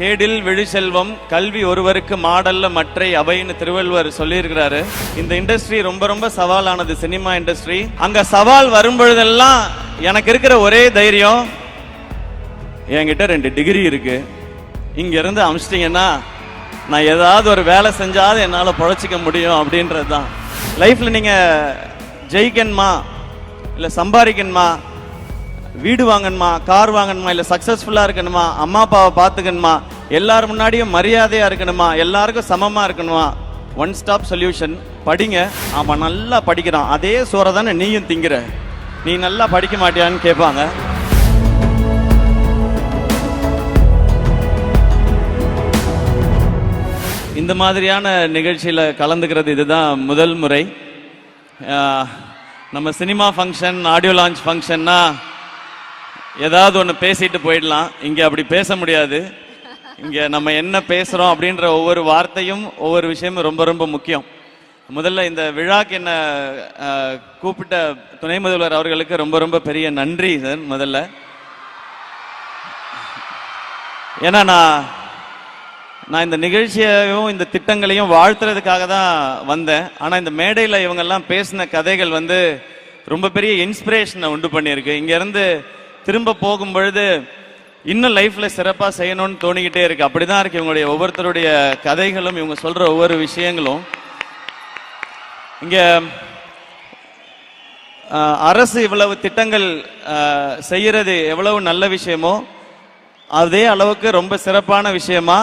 கேடில் விழிசெல்வம் கல்வி ஒருவருக்கு மாடல்ல மற்றை அவைன்னு திருவள்ளுவர் சொல்லியிருக்கிறாரு. இந்த இண்டஸ்ட்ரி ரொம்ப ரொம்ப சவாலானது சினிமா இண்டஸ்ட்ரி. அங்க சவால் வரும் பொழுதெல்லாம் எனக்கு இருக்கிற ஒரே தைரியம் என்கிட்ட ரெண்டு டிகிரி இருக்கு. இங்க இருந்து அமிச்சிட்டிங்கன்னா நான் ஏதாவது ஒரு வேலை செஞ்சாலும் என்னால் பொழைச்சிக்க முடியும் அப்படின்றது தான் லைஃப்ல நீங்க ஜெயிக்கணுமா? இல்லை சம்பாதிக்கணுமா? வீடு வாங்கணுமா கார் வாங்கணுமா இல்லை சக்ஸஸ்ஃபுல்லாக இருக்கணுமா அம்மா அப்பாவை பார்த்துக்கணுமா எல்லார் முன்னாடியும் மரியாதையாக இருக்கணுமா எல்லாருக்கும் சமமாக இருக்கணுமா? ஒன் ஸ்டாப் சொல்யூஷன் படிங்க. அவன் நல்லா படிக்கிறான். அதே சோறை தானே நீயும் திங்கிற. நீ நல்லா படிக்க மாட்டியான்னு கேட்பாங்க. இந்த மாதிரியான நிகழ்ச்சியில் கலந்துக்கிறது இதுதான் முதல் முறை. நம்ம சினிமா ஃபங்க்ஷன் ஆடியோ லான்ச் ஃபங்க்ஷன்னா ஏதாவது ஒன்று பேசிட்டு போயிடலாம். இங்கே அப்படி பேச முடியாது. இங்கே நம்ம என்ன பேசுகிறோம் அப்படின்ற ஒவ்வொரு வார்த்தையும் ஒவ்வொரு விஷயமும் ரொம்ப ரொம்ப முக்கியம். முதல்ல இந்த விழாக்கு என்ன கூப்பிட்ட துணை முதல்வர் அவர்களுக்கு ரொம்ப ரொம்ப பெரிய நன்றி சார் முதல்ல. ஏன்னா நான் நான் இந்த நிகழ்ச்சியையும் இந்த திட்டங்களையும் வாழ்த்துறதுக்காக தான் வந்தேன். ஆனால் இந்த மேடையில் இவங்கெல்லாம் பேசின கதைகள் வந்து ரொம்ப பெரிய இன்ஸ்பிரேஷனை உண்டு பண்ணியிருக்கு. இங்கேருந்து திரும்ப போகும் பொழுது இன்னும் லைஃப்ல சிறப்பாக செய்யணும்னு தோணிக்கிட்டே இருக்கு. அப்படிதான் இருக்கு இவங்களுடைய ஒவ்வொருத்தருடைய கதைகளும் இவங்க சொல்ற ஒவ்வொரு விஷயங்களும். இங்க அரசு இவ்வளவு திட்டங்கள் செய்கிறது செய்யறது எவ்வளவு நல்ல விஷயமோ அதே அளவுக்கு ரொம்ப சிறப்பான விஷயமா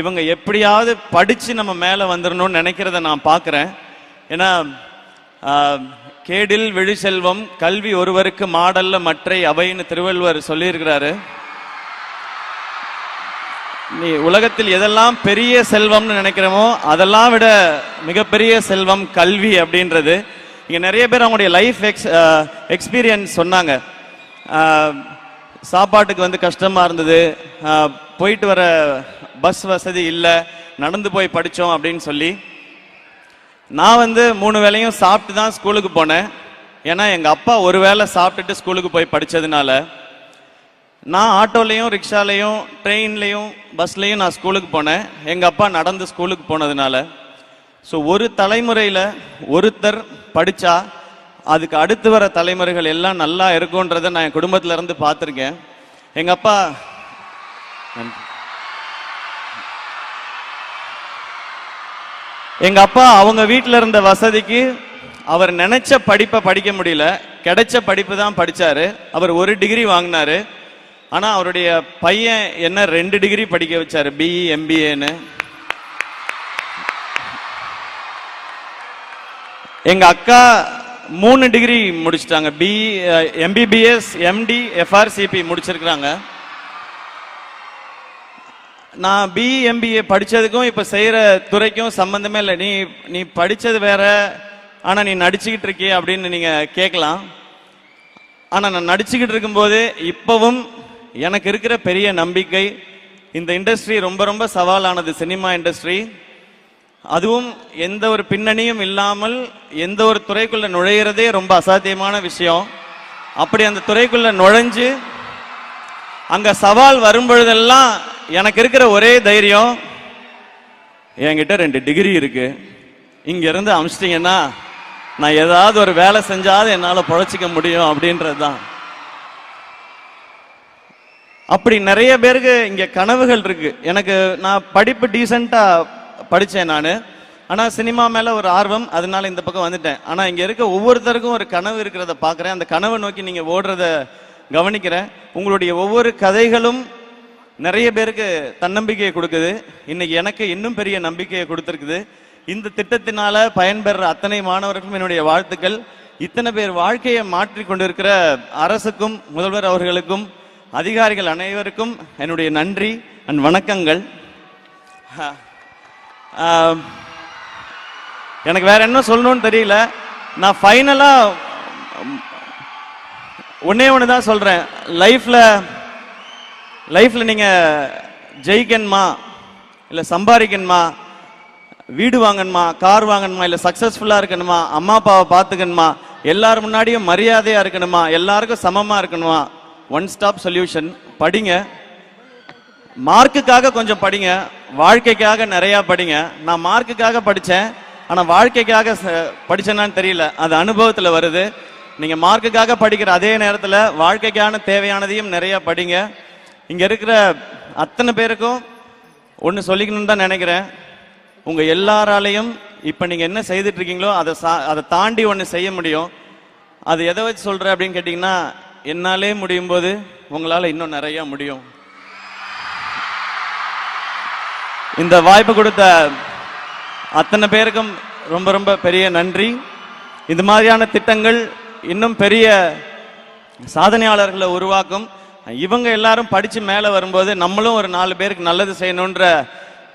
இவங்க எப்படியாவது படிச்சு நம்ம மேல வந்துடணும்னு நினைக்கிறத நான் பார்க்குறேன் ஏன்னா கேடில் விழிசெல்வம் கல்வி ஒருவருக்கு மாடல்ல மற்றை அவைன்னு திருவள்ளுவர் சொல்லியிருக்கிறாரு. நீ உலகத்தில் எதெல்லாம் பெரிய செல்வம்னு நினைக்கிறோமோ அதெல்லாம் விட மிகப்பெரிய செல்வம் கல்வி அப்படின்றது. இங்கே நிறைய பேர் அவங்களுடைய லைஃப் எக்ஸ் எக்ஸ்பீரியன்ஸ் சொன்னாங்க. சாப்பாட்டுக்கு வந்து கஷ்டமாக இருந்தது. போயிட்டு வர பஸ் வசதி இல்லை நடந்து போய் படித்தோம் அப்படின்னு சொல்லி. நான் வந்து மூணு வேளையும் சாப்பிட்டு தான் ஸ்கூலுக்கு போனேன். ஏன்னா எங்கள் அப்பா ஒரு வேளை சாப்பிட்டுட்டு ஸ்கூலுக்கு போய் படித்ததுனால நான் ஆட்டோலையும் ரிக்ஷாலையும் ட்ரெயின்லையும் பஸ்லையும் நான் ஸ்கூலுக்கு போனேன். எங்கள் அப்பா நடந்து ஸ்கூலுக்கு போனதுனால. ஸோ ஒரு தலைமுறையில் ஒருத்தர் படித்தா அதுக்கு அடுத்து வர தலைமுறைகள் எல்லாம் நல்லா இருக்கும்ன்றதை நான் என் குடும்பத்திலேருந்து பார்த்துருக்கேன். எங்கள் அப்பா நன்றி. எங்க அப்பா அவங்க வீட்டில் இருந்த வசதிக்கு அவர் நினைச்ச படிப்பை படிக்க முடியல. கிடைச்ச படிப்பு தான் படிச்சாரு. அவர் ஒரு டிகிரி வாங்கினாரு. ஆனா அவருடைய பையன் என்ன ரெண்டு டிகிரி படிக்க வச்சாரு. பிஇ எம்பிஏன்னு எங்க அக்கா மூணு டிகிரி முடிச்சிட்டாங்க. பி எம்பிபிஎஸ் எம்டி எஃப்ஆர்சிபி முடிச்சிருக்கிறாங்க. நான் பிஎம்பிஏ எம்பிஏ இப்போ செய்கிற துறைக்கும் சம்மந்தமே இல்லை. நீ நீ படித்தது வேற ஆனால் நீ நடிச்சுக்கிட்டு இருக்கிய அப்படின்னு நீங்கள் கேட்கலாம். ஆனால் நான் நடிச்சுக்கிட்டு இருக்கும்போது இப்போவும் எனக்கு இருக்கிற பெரிய நம்பிக்கை இந்த இண்டஸ்ட்ரி ரொம்ப ரொம்ப சவாலானது சினிமா இண்டஸ்ட்ரி. அதுவும் எந்த ஒரு பின்னணியும் இல்லாமல் எந்த ஒரு துறைக்குள்ளே நுழையிறதே ரொம்ப அசாத்தியமான விஷயம். அப்படி அந்த துறைக்குள்ளே நுழைஞ்சு அங்கே சவால் வரும் பொழுதெல்லாம் எனக்கு இருக்கிற ஒரே தைரியம் என்கிட்ட ரெண்டு டிகிரி இருக்கு. இங்க இருந்து அமிச்சிட்டிங்கன்னா நான் ஏதாவது ஒரு வேலை செஞ்சாலும் என்னால பொழைச்சிக்க முடியும் அப்படின்றது தான் அப்படி நிறைய பேருக்கு இங்க கனவுகள் இருக்கு. எனக்கு நான் படிப்பு டீசெண்டா படித்தேன் நான். ஆனால் சினிமா மேலே ஒரு ஆர்வம் அதனால இந்த பக்கம் வந்துட்டேன். ஆனால் இங்கே இருக்க ஒவ்வொருத்தருக்கும் ஒரு கனவு இருக்கிறத பார்க்குறேன். அந்த கனவை நோக்கி நீங்கள் ஓடுறத கவனிக்கிறேன். உங்களுடைய ஒவ்வொரு கதைகளும் நிறைய பேருக்கு தன்னம்பிக்கையை கொடுக்குது. இன்னைக்கு எனக்கு இன்னும் பெரிய நம்பிக்கையை கொடுத்துருக்குது. இந்த திட்டத்தினால பயன்பெற அத்தனை மாணவர்களுக்கும் என்னுடைய வாழ்த்துக்கள். இத்தனை பேர் வாழ்க்கையை மாற்றி கொண்டிருக்கிற அரசுக்கும் முதல்வர் அவர்களுக்கும் அதிகாரிகள் அனைவருக்கும் என்னுடைய நன்றி அண்ட் வணக்கங்கள். எனக்கு வேற என்ன சொல்லணும்னு தெரியல. நான் ஃபைனலாக ஒன்னே ஒன்று தான் சொல்றேன் லைஃப்ல லைஃப்ல நீங்க ஜெயிக்கணுமா? இல்ல சம்பாதிக்கணுமா? வீடு வாங்கணுமா? கார் வாங்கணுமா? இல்ல சக்சஸ்ஃபுல்லா இருக்கணுமா? அம்மா அப்பாவை பார்த்துக்கணுமா? எல்லார் முன்னாடியும் மரியாதையா இருக்கணுமா? எல்லாருக்கும் சமமா இருக்கணுமா? ஒன் ஸ்டாப் சொல்யூஷன் படிங்க. மார்க்குக்காக கொஞ்சம் படிங்க. வாழ்க்கைக்காக நிறைய படிங்க. நான் மார்க்குக்காக படித்தேன் ஆனால் வாழ்க்கைக்காக ச- தெரியல. அது அனுபவத்தில் வருது. நீங்கள் மார்க்குக்காக படிக்கிற அதே நேரத்தில் வாழ்க்கைக்கான தேவையானதையும் நிறைய படிங்க. இங்கே இருக்கிற அத்தனை பேருக்கும் ஒன்று சொல்லிக்கணும்னு தான் நினைக்கிறேன். உங்கள் எல்லாராலையும் இப்போ நீங்கள் என்ன செய்துட்டு இருக்கீங்களோ அதை சா அதை தாண்டி ஒன்று செய்ய முடியும். அது எதை வச்சு சொல்கிறேன் அப்படின்னு கேட்டிங்கன்னா என்னாலே முடியும் போது உங்களால் இன்னும் நிறைய முடியும். இந்த வாய்ப்பு கொடுத்த அத்தனை பேருக்கும் ரொம்ப ரொம்ப பெரிய நன்றி. இது மாதிரியான திட்டங்கள் இன்னும் பெரிய சாதனையாளர்களை உருவாக்கும். இவங்க எல்லாரும் படிச்சு மேலே வரும்போது நம்மளும் ஒரு நாலு பேருக்கு நல்லது செய்யணுன்ற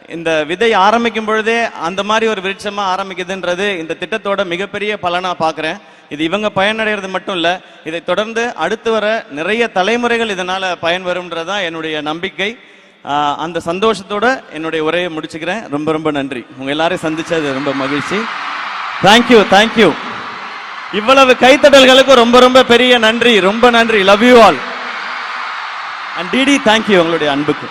இந்த விதை ஆரம்பிக்கும் பொழுதே அந்த மாதிரி ஒரு விருட்சமா ஆரம்பிக்குதுன்றது இந்த திட்டத்தோட மிகப்பெரிய பலனா பார்க்குறேன் இது இவங்க பயனடைகிறது மட்டும் இல்லை இதை தொடர்ந்து அடுத்து வர நிறைய தலைமுறைகள் இதனால பயன்பெறும்ன்றதான் என்னுடைய நம்பிக்கை. அந்த சந்தோஷத்தோட என்னுடைய உரையை முடிச்சுக்கிறேன். ரொம்ப ரொம்ப நன்றி. உங்க எல்லாரையும் சந்திச்சது ரொம்ப மகிழ்ச்சி. தேங்க்யூ தேங்க்யூ இவ்வளவு கைத்தடல்களுக்கு ரொம்ப ரொம்ப பெரிய நன்றி. ரொம்ப நன்றி. Love you all and DD thank you உங்களுடைய அன்புக்கு.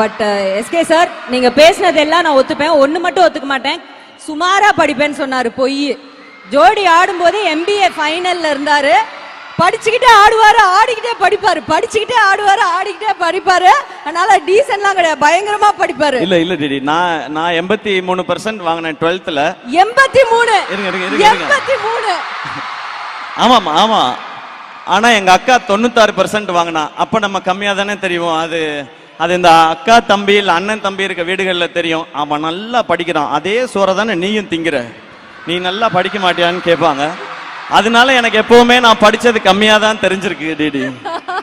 பட் எஸ்கே சார் நீங்க பேசினதெல்லாம் நான் ஒத்துப்பேன். ஒண்ணு மட்டும் ஒத்துக்க மாட்டேன். சுமாரா படிப்பேன்னு சொன்னாரு பொய். ஜோடி ஆடும்போது எம்பிஏ ஃபைனல்ல இருந்தாரு. படிச்சுக்கிட்டே ஆடுவாரு ஆடிக்கிட்டே படிப்பாரு. படிச்சுக்கிட்டே ஆடுவாரு ஆடிக்கிட்டே படிப்பாரு. அதனால டீசன்ட்லாம் கிடையாது. பயங்கரமா படிப்பாரு. இல்ல இல்ல டிடி நான் நான் எண்பத்தி மூணு பர்சன்ட் வாங்கினேன் டுவெல்த்தில் எண்பத்தி மூணு. எண்பத்தி மூணு. ஆமாம் ஆமா ஆனா எங்க அக்கா தொண்ணூத்தாறு பர்சன்ட் வாங்கினா. அப்ப நம்ம கம்மியா தானே தெரியும். அது அது இந்த அக்கா தம்பி இல்ல அண்ணன் தம்பி இருக்க வீடுகள்ல தெரியும். அவன் நல்லா படிக்கிறான். அதே சோறை தானே நீயும் திங்கிற. நீ நல்லா படிக்க மாட்டியான்னு கேட்பாங்க அதனால எனக்கு எப்பவுமே நான் படிச்சது கம்மியா தான் தெரிஞ்சிருக்கு டிடி.